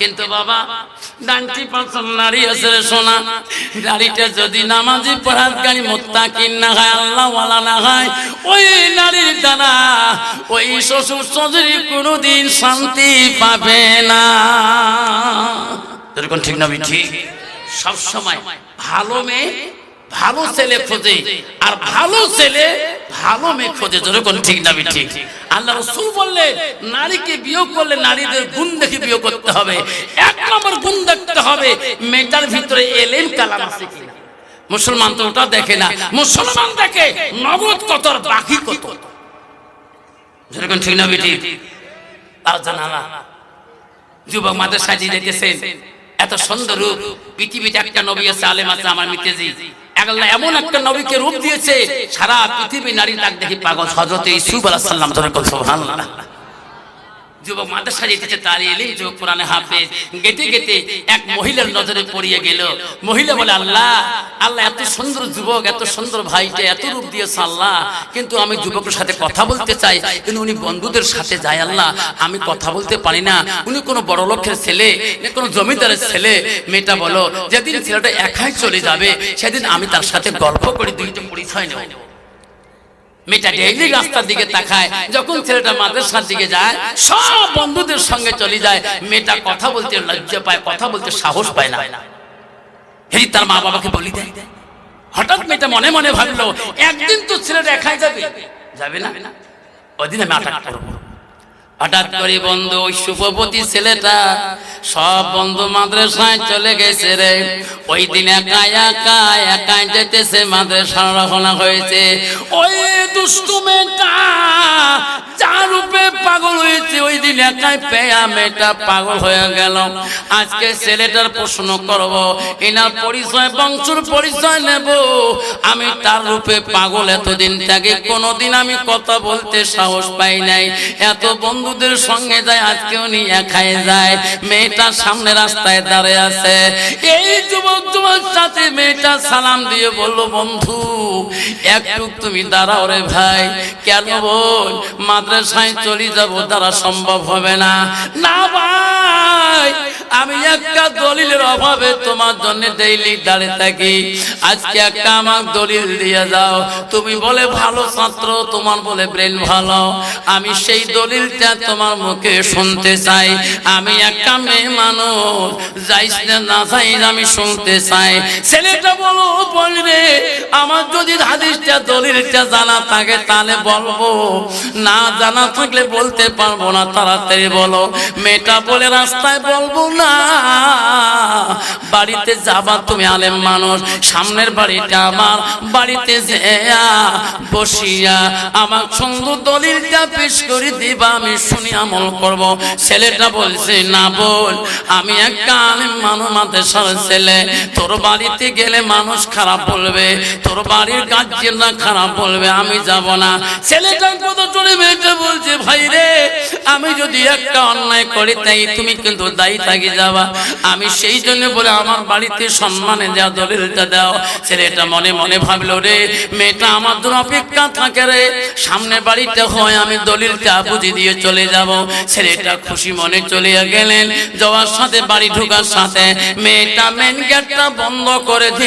কিন্তু বাবা নাইনটি পাঁচন নারী আছে সোনা। নারীটা যদি নামাজি পড়াতকারী মোত্তাকিন না হয় আল্লাহ ওয়ালা না হয়, ওই নারীর দ্বারা ওই শ্বশুর শাশুড়ি কোনোদিন শান্তি পাবে না। এরকম ঠিক না ঠিক। সব সময় ভালো মেয়ে ভালো ছেলে খোঁজে। আর ভালো ছেলে ভালো মেয়ে খোঁজে। যেরকম ঠিক না ঠিক আল্লাহ রসুল বললে নারীকে বিয়োগ করলে নারীদের গুণ দেখে বিয়োগ করতে হবে। এক নম্বর গুণ দেখতে হবে মেয়েটার ভিতরে এলেন কালাম আছে কিনা মুসলমান তো ওটা দেখে না। মুসলমান দেখে নগদ কত বাকি কত? যেরকম ঠিক না বেটি তাও জানালা যুবক মাদের সাজিয়ে যেতেছেন। এত সুন্দর রূপ। পৃথিবীতে একটা নবী আছে আলেম আছে আমার মিতেজি আল্লাহ এমন একটা নবীকে রূপ দিয়েছে, সারা পৃথিবী নারী তাক দেখি পাগল। হজরত ইসুফ আলাহ সাল্লাম ধরে সুবহানাল্লাহ। যুবক মাদ্রাসা যেতেছে, তার এলেই যুবক কোরআনে হাফেজ। গেতে গেতে এক মহিলার নজরে পড়িয়ে গেল। মহিলা বলে, আল্লাহ আল্লাহ, এত সুন্দর যুবক, এত সুন্দর ভাইকে এত রূপ দিয়েছে আল্লাহ। কিন্তু আমি যুবকের সাথে কথা বলতে চাই। কিন্তু উনি বন্ধুদের সাথে যায়, আল্লাহ, আমি কথা বলতে পারি না। উনি কোনো বড় লোকের ছেলে কোনো জমিদারের ছেলে। মেয়েটা বলো, যেদিন ছেলেটা একাই চলে যাবে, সেদিন আমি তার সাথে গল্প করে দুইটা পরিচয় নেব। মেয়েটা ডেইলি রাস্তার দিকে তাকায়। যখন ছেলেটা মাদ্রাসার দিকে যায় সব বন্ধুদের সঙ্গে চলে যায়। মেয়েটা কথা বলতে লজ্জা পায় কথা বলতে সাহস পায় না। হেরি তার মা বাবাকে বলি দেয়। হঠাৎ মেয়েটা মনে মনে ভাবলো একদিন তো ছেলেটা একাই যাবে। যাবে না? ওদিন আমি আটাক করব। হঠাৎ করে বন্ধু, ওই সুপপতি ছেলেটা সব বন্ধু মাদ্রাসায় চলে গেছে রে। ওই দিন একা একা একাই যেতেছে মাদ্রাসা রওনা হয়েছে। ওই দুষ্টু মেয়েটা আমি তার রূপে পাগল, এতদিন থেকে কোনোদিন আমি কথা বলতে সাহস পাই নাই। এত বন্ধুদের সঙ্গে যায় আজকে উনি একাই যায়। মেয়েটা সামনে রাস্তায় দাঁড়িয়ে আছে। এই যুবক যুবক সাথে মেয়েটা সালাম দিয়ে বলল, বন্ধু একটু তুমি দাঁড়াও রে ভাই। কেন বোন? মাদ্রাসায় চলে যাব, দ্বারা সম্ভব হবে না। না ভাই, আমি একটা দলিলের অভাবে তোমার জন্য ডেইলি দাঁড়িয়ে থাকি। আজকে একটা আমার দলিল দিয়ে যাও। তুমি বলে ভালো ছাত্র, তোমার বলে ব্রেন ভালো। আমি সেই দলিলটা তোমার মুখে শুনতে চাই। আমি একটা মেয়ে মানুষ, যাইস না যাই আমি শুনতে চাই। ছেলেটা বলো, বলবে। আমার যদি হাদিসটা দলিলটা জানা থাকে, তাহলে বলব। না জানা থাকলে বলতে পারব না, তাড়াতাড়ি বলো। মেয়েটা বলে, রাস্তায় বলব না। বাড়িতে যাবা তুমি, আলেম মানুষ। সামনের বাড়িটা আমার। বাড়িতে যেয়া, বসিয়া আমার দলিলটা পেশ করে দিবা, আমি শুনি আমল করব। ছেলেটা বলছে, না বল। আমি একটা আলেম মানুষ ছেলে। তোর বাড়িতে গেলে মানুষ খারাপ বলবে, তোর বাড়ির গার্জিয়ানরা খারাপ বলবে, আমি যাব না। কত চলে মেয়েটা বলছে, ভাই রে, আমি যদি একটা অন্যায় করি, তাই তুমি কিন্তু দায়ী থাকি যাবা। আমি সেই জন্য বলে আমার বাড়িতে সম্মানে যা দলিলটা দাও। ছেলেটা মনে মনে ভাবলো রে, মেয়েটা আমার জন্য অপেক্ষা থাকে রে। সামনে বাড়িতে হয়, আমি দলিলটা বুঝি দিয়ে চলে যাব। ছেলেটা খুশি মনে চলে গেলেন। যাওয়ার সাথে বাড়ি ঢোকার সাথে মেয়েটা মেন গেটটা বন্ধ করে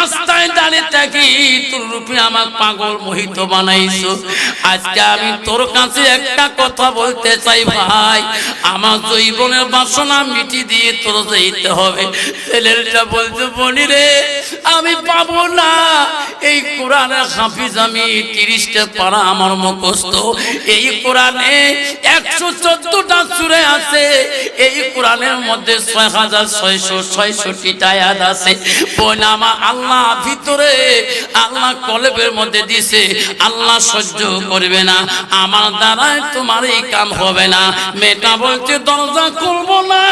রাস্তায় দাঁড়িয়ে থাকি, তোর রূপে আমার পাগল মোহিত বানাইছো। আজকে আমি তোর কাছে একটা কথা বলতে চাই ভাই। আমার জৈবনের বাসনা মিটি দিয়ে তোর যেতে হবে। ছেলেটা বলছে বলি রে, আমি পাবো না। এই কোরআনের হাফিজ আমি তিরিশটা পারা আমার মুখস্থ। এই কোরআনে একশো চোদ্দটা সুরে আছে। এই কোরআনের মধ্যে ছয় হাজার ছয়শো ছয়ষট্টি আয়াত আছে। বোন, আমার আল্লাহ আল্লাহ ভিতরে, আল্লাহ কলেবের মধ্যে দিছে, আল্লাহ সহ্য করবে না। আমার দ্বারাই তোমার এই কাম হবে না। মেয়েটা বলছে, দরজা খুলবো না।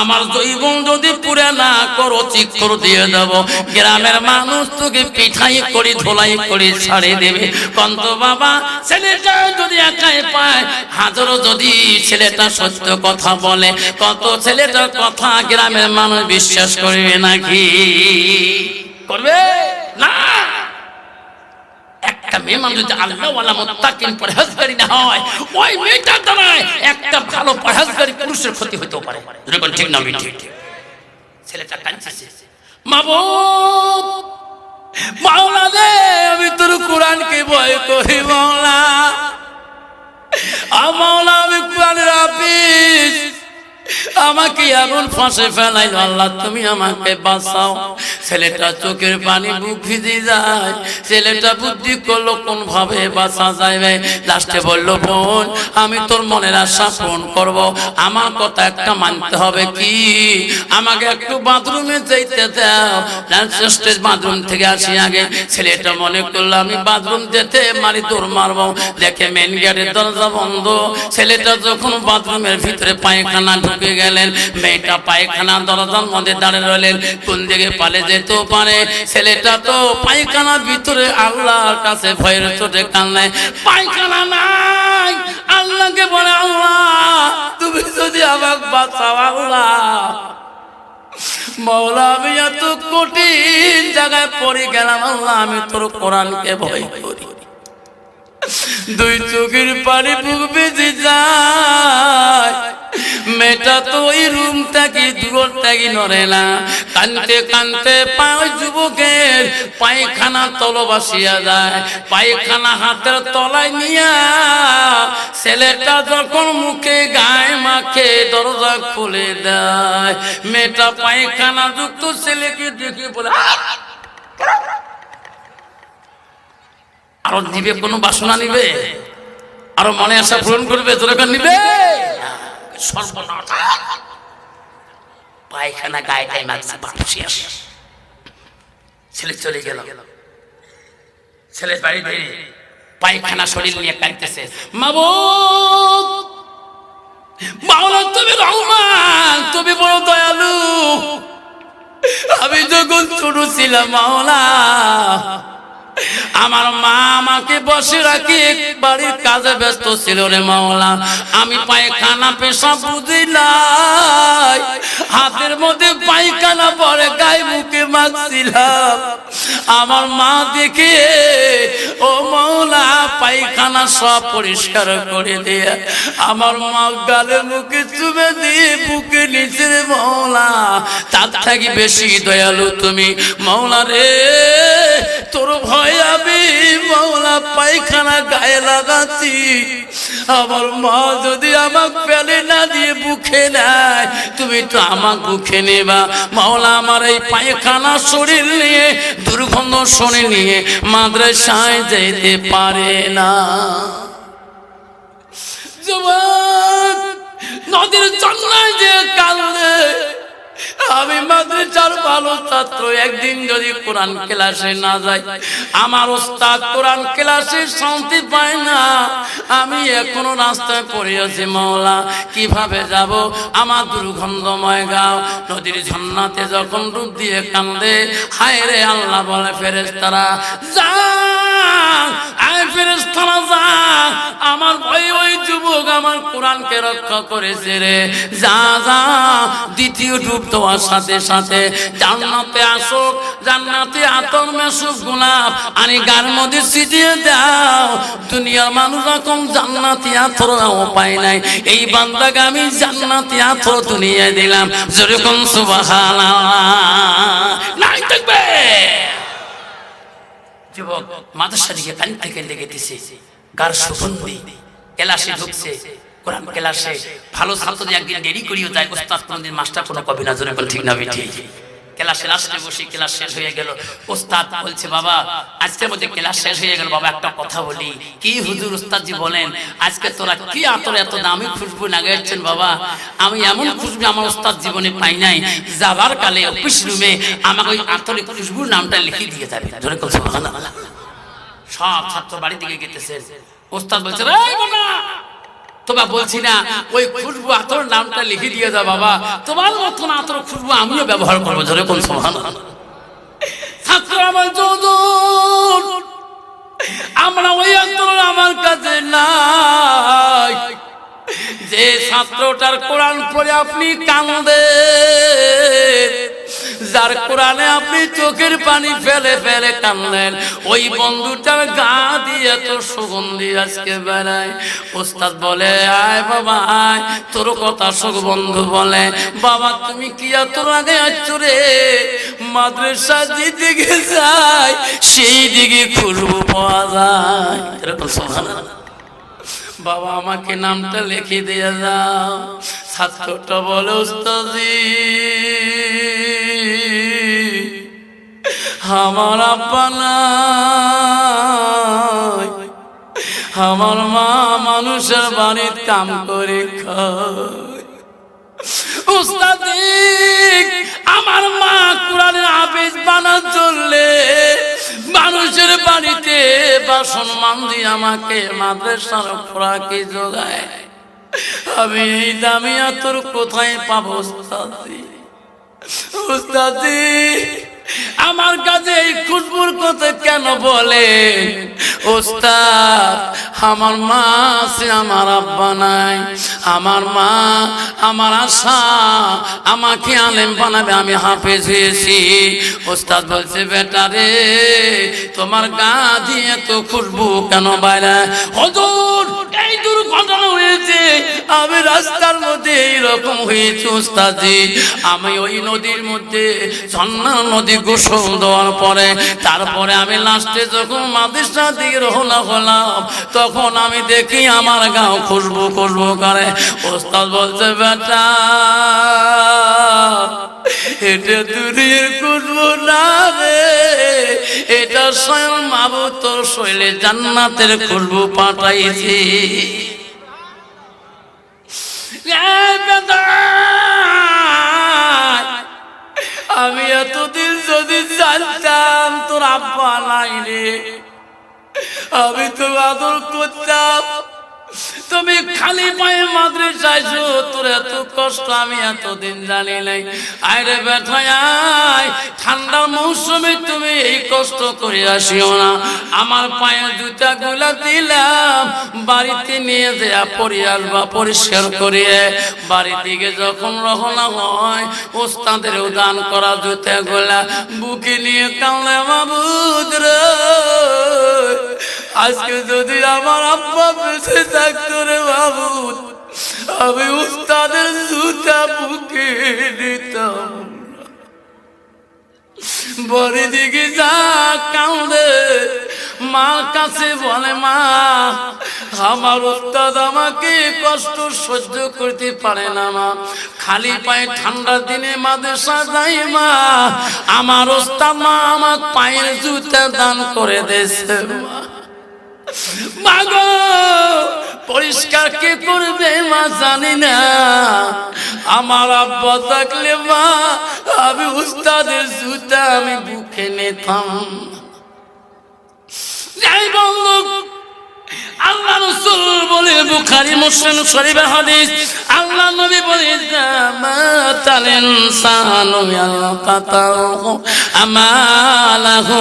আমার জৈবন যদি পুরে না করো চিকর দিয়ে দেব। গ্রামের মানুষ তোকে পিঠাই করে, ধোলাই করে ছাড়ে দেবে। কন্ত বাবা, ছেলেটা যদি একাই পায়, হাজারো যদি ছেলেটা সত্য কথা বলে, কত ছেলেটার কথা গ্রামের মানুষ বিশ্বাস করবে নাকি? করবে? না। একটা মেয়ে মানুষ যদি আল্লাহওয়ালা পরহেজগারি না হয়, ওই মেয়েটার একটা ভালো পরহেজগারি পুরুষের ক্ষতি হতেও পারে। ঠিক না ঠিক ছেলেটা কাঁদছে। মাওলা আমি তোর কোরআনকে ভয় করি মাওলা মাওলা আমি কোরআনের হাফিজ। আমাকে এমন ফাঁসে ফেলাই আল্লাহ, তুমি আমাকে বাঁচাও। ছেলেটা চোখের পানি বুক ভিজে যায়। ছেলেটা বুদ্ধি করল কোন ভাবে বাঁচা যাবে লাস্টে বলল, বোন, আমি তোর মনের আশা পূরণ করব। আমার কথা একটা মানতে হবে কি? আমাকে একটু বাথরুমে যেতে দাও। স্টেজ বাথরুম থেকে আসি আগে। ছেলেটা মনে করল, আমি বাথরুম যেতে মারি তোর মারবো। দেখে মেন গেটের দরজা বন্ধ। ছেলেটা যখন বাথরুমের ভিতরে পায়খানা ঢুকে গেলেন। মেয়েটা পায়খানা দরজার মধ্যে দাঁড়িয়ে রইলেন। কোন দিকে পালে যেতেও পারে? ছেলেটা তো পায়খানার ভিতরে আল্লাহর কাছে ভয়ের চোটে কানলে পায়খানা নাই, আল্লাহকে বলে আল্লাহ, তুমি যদি আমাকে বাঁচাও আল্লাহ। মৌলা, আমি এত কঠিন জায়গায় পড়ে গেলাম আল্লাহ, আমি তোর কোরআনকে ভয় করি। দুই চোখের পানি বুক বেজে যায়। মেয়েটা তো ওই রুম থেকে দূর থেকে নড়ে না। কানতে কানতে পায় যুবকের পায়খানা তল বাসিয়া যায়। পায়খানা হাতের তলায় নিয়া ছেলেটা যখন মুখে গায়ে মাখে দরজা খুলে দেয়। মেয়েটা পায়খানা যুক্ত ছেলেকে দেখে বলে আরও নিবে কোনো বাসনা নিবে? আরও মনে আশা পূরণ করবে তোরা নিবে? পায়খানা গায়ে গায়ে বাপসি আসে ছেলে চলে গেল। ছেলে বাড়িতে পায়খানা শরীর নিয়ে কাঁদতেছে। মাবো মাওলা তুমি রহমান, তুমি বড় দয়ালু। আমি যখন ছোট ছিলাম মাওলা আমার মা আমাকে বসে রাখি, বাড়ির কাজে ব্যস্ত ছিল রে মাওলা। আমি পায়খানা পেশা বুঝি নাই, হাতের মধ্যে পায়খানা পরে গায়ে মুখে মাখছিলাম। আমার মা দেখে, ও মাওলা, পায়খানা সব পরিষ্কার করে দিয়ে আমার মা গালে মুখে চুমে দিয়ে বুকে নিচে মাওলা, তার থাকি বেশি দয়ালু তুমি, মাওলা রে। তোর ভয় আমি মাওলা পায়খানা গায়ে লাগাচ্ছি। আমার মা যদি আমার পেলে না দিয়ে বুকে নেয়, তুমি তো আমার বুকে নেবা। মাওলা আমার এই পায়খানা শরীর নিয়ে, দুর্গন্ধ শরীর নিয়ে মাদ্রাসায় যেতে পারে না। নদীর চন্দ্রায় যে কান্দে আমি মাদ্রাসার ভালো ছাত্র, একদিন যদি কোরআন ক্লাসে না যাই আমার ওস্তাদ কোরআন ক্লাসে শান্তি পায় না। আমি এখনও রাস্তায় পড়ে আছি, মাওলা, কীভাবে যাব? আমার দুর্গন্ধময় গাও, নদীর ঝর্ণাতে যখন ডুব দিয়ে কান্দে হায় রে আল্লাহ বলে ফেরেশতারা যা আমার ওই ওই যুবক আমার কোরআনকে রক্ষা করেছে রে। যা যা, দ্বিতীয় ডুব দেওয়ার সাথে সাথে জান্নাতে আসুক, জান্নাতে আতর মেসুক গোলাপ আনি গার মধ্যে ছিটিয়ে দাও। দুনিয়ার মানুষ রকম জান্নাতি আতর পায় নাই। এই বান্দাকে আমি জান্নাতি আতর দুনিয়ায় দিলাম। যেরকম সুবাহানা নাই থাকবে। যুবক মাদ্রাসা দিকে পানি থেকে লেগে দিছে। গার সুগন্ধি ক্লাসে ঢুকছে। কোরআন ক্লাসে ভালো ছাত্র একদিন দেরি করিও যায়, ওস্তাদ কোনদিন মাস্টার কোনো কবি না, জোরে ঠিক না বেঠি ক্লাসে লাস্টে বসে ক্লাস শেষ হয়ে গেল। ওস্তাদ বলছে, বাবা, আজকের মধ্যে ক্লাস শেষ হয়ে গেল, বাবা, একটা কথা বলি। কি হুজুর ওস্তাদজি বলেন, আজকে তোরা কি আতর এত দামি খুশবু লাগাইছেন বাবা? আমি এমন খুশবু আমার ওস্তাদ জীবনে পাই নাই, যাবার কালে অফিস রুমে আমাকে ওই আতরে খুশবুর নামটা লিখে দিয়ে যাবে। জোরে কথা সব ছাত্র বাড়ি দিকে গেতেছে। ওস্তাদ বলছে "এই বোনা, তোমার বলছি না ওই খুশবু আতর নামটা লিখে দিয়ে যা বাবা। তোমার মতন আতর খুশবু আমিও ব্যবহার করব ধরে কোন সমান ছাত্র আমার যদুর আমরা ওই আন্দোলন আমার কাছে নাই। যে ছাত্রটার কোরআন পড়ে আপনি কান্দে যার কোরআনে আপনি চোখের পানি ফেলে ফেলে কান্দেন ওই বন্ধুটার গা দিয়ে তো সুগন্ধি আজকে বেড়ায়। ওস্তাদ বলে, আয় বাবা, আয়। তোর কথা সুখ বন্ধু বলে, বাবা, তুমি কি এত আগে আছো রে? মাদ্রাসা যেদিকে যায় সেই দিকে খুশবু পাওয়া যায়। এরকম। বাবা, আমাকে নামটা লিখে দিয়ে যাও। ছাত্রটা বলে, উস্তাদি, আমার আব্বা নাই। আমার মা মানুষের বাড়ির কাম করে উস্তাদি, আমার মা কোরআনের আবেজ বানা চললে মানুষের বাড়িতে বাসন মান্দি আমাকে মাদ্রাসার খোরাকি যোগায়। আমি এই দামি তোর কোথায় পাবো উস্তাদি উস্তাদি আমার কাছে এই খুশবুর কথা কেন বলে? ওস্তাদ, আমার মা আছে, আমার আব্বা নাই। আমার মা, আমার আশা, আমাকে আলেম বানাবে, আমি হাফেজ হয়েছি। ওস্তাদ বলছে, বেটা রে, তোমার গা দিয়ে তো খুশবু কেন বাইরে? হজুর, এই দুর্ঘটনা হয়েছে। আমি রাস্তার মধ্যে এইরকম হয়েছে ওস্তাদি আমি ওই নদীর মধ্যে ঝর্ণা নদী গোসল দেওয়ার পরে, তারপরে আমি লাস্টে যখন মাদ্রাসা দিকে রওনা হলাম, তখন আমি দেখি আমার গাও খুশবু খুশবু করে। ওস্তাদ বলছে, বেটা, এটা দূরের খুশবু না রে, এটা স্বয়ং মাবু তোর শৈলে জান্নাতের খুশবু পাঠাইছি। আমি এতদিন জানতাম তোর আব্বা নাই রে। আমি তো আদর করতাম। তুমি খালি পায়ে মাদ্রাসায় তোর এত কষ্ট আমি এতদিন জানি নাই। আরে বেঠায় আয়, ঠান্ডার মৌসুমে তুমি এই কষ্ট করে আসিও না। আমার পায়ে জুতা গুলা দিলাম, বাড়িতে নিয়ে দেয়া পরিয়াল বা পরিষ্কার করিয়ে বাড়ি দিকে যখন রহনা হয় ওস্তাদের উদান করা জুতা গুলা বুকে নিয়ে কামলে মাবুদ আজকে যদি আমার আব্বা বেঁচে থাকতো রে, বাবু আমি উস্তাদের জুতা বুকে নিতাম। বড়ি দিকে যা কাঁদে মার কাছে বলে, মা, আমার উস্তাদ আমাকে কষ্ট সহ্য করতে পারে না, মা। খালি পায়ে ঠান্ডা দিনে মাদেশা যাই মা। আমার উস্তাদ মা আমার পায়ের জুতা দান করে দেছে মা। পরিষ্কার কে করবে মা জানি না। আমার আব্বা থাকলে মা, আমি উস্তাদের জুতা আমি বুকে নিতাম। যাই বন্ধু আল্লাহ রসুল বলে বুখারি, মুসলিম শরীফে হাদিস, আল্লাহ নবী বলে জামাতাল ইনসানু ইয়ালকাতাহু আমালাহু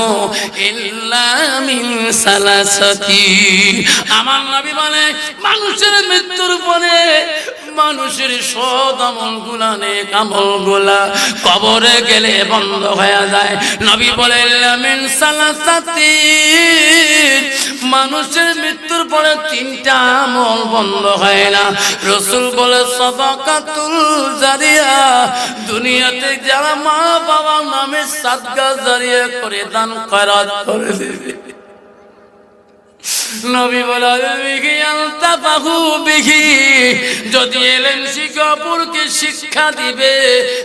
ইল্লা মিন সালাসাতি। আমার নবী বলে, মানুষের মৃত্যুর পরে মানুষের সদ আমলগুলা নেক আমলগুলা কবরে গেলে বন্ধ হয়ে যায়। নবী বলে ইল্লা মিন সালাসাতি। মানুষের মৃত্যুর পরে তিনটা আমল বন্ধ হয় না। রসুল বলে, সদাকাতুল জারিয়া। দুনিয়াতে যারা মা বাবা নামে সাদগা জারিয়া করে দান করে দেবে। নবী বলা যদি এলেন শিকাপুরকে শিক্ষা দিবে,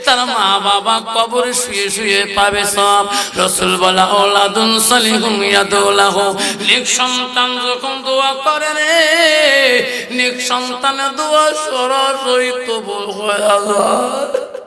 তার মা বাবা কবরে শুয়ে শুয়ে পাবে সব। রসুল বলা, ওলাদুন সালিহুম ইয়াদুলাহ। নেক সন্তান যখন দোয়া করে রে, নেক সন্তানের দোয়া সরাসরি কবুল হয়ে